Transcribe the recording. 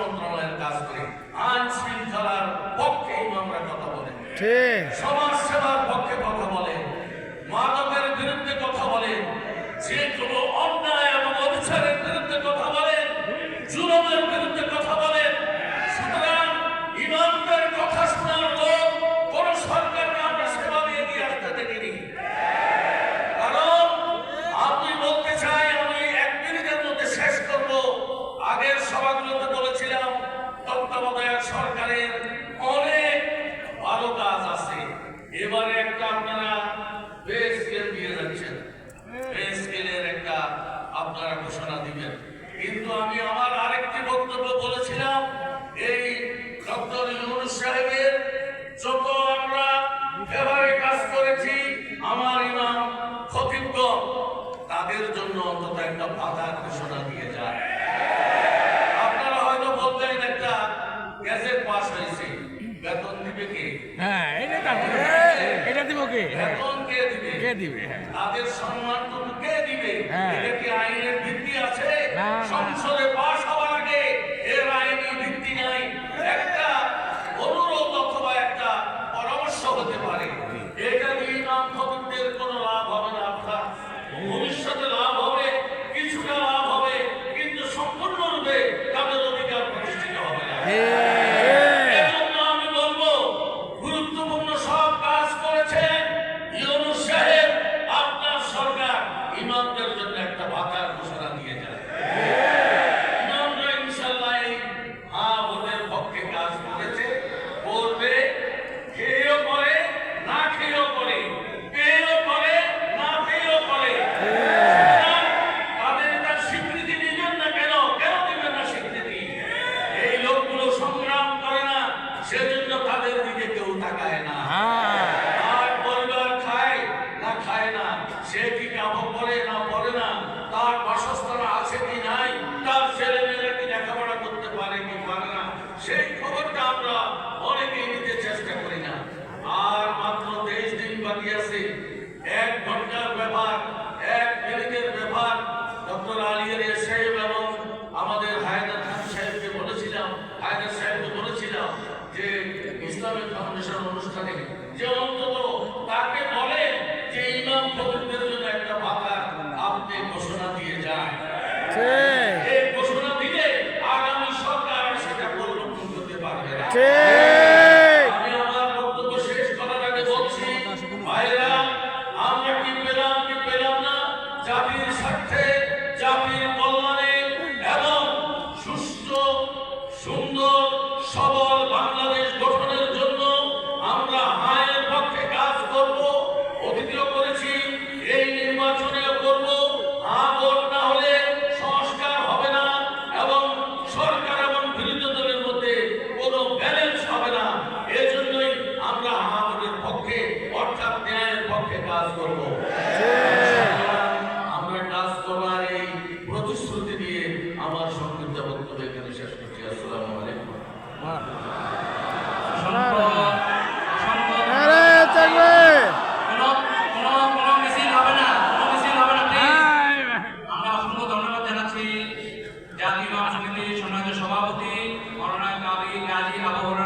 মন্ত্রণালয়ের কাজ করে। আইন শৃঙ্খলার পক্ষে ইমামরা কথা বলে। সমাজ সেবার পক্ষে কথা বলে। মাদকের মতো একটা ভাতা ঘোষণা দিয়ে যায় আপনারা হয়তো বলবেন একটা গ্যাসের পাস হয়েছে। বেতন দিবে কে? হ্যাঁ এটা হ্যাঁ। এটা দিব কে? হ্যাঁ। বেতন কে দিবে? কে দিবে? হ্যাঁ। তাদের সম্মান তো কে দিবে? এটা কি আইনের ভিত্তি আছে? সংসদে সেজন্য তাদের দিকে কেউ তাকায় না। হ্যাঁ। ইসলামের ফাউন্ডেশন অনুষ্ঠানে যে অন্তত তাকে বলে যে ইমাম ফকিরদের জন্য একটা ভাতা আপনি ঘোষণা দিয়ে যায়। জাতীয় সভাপতি মরণা কাবি গাজী আবহর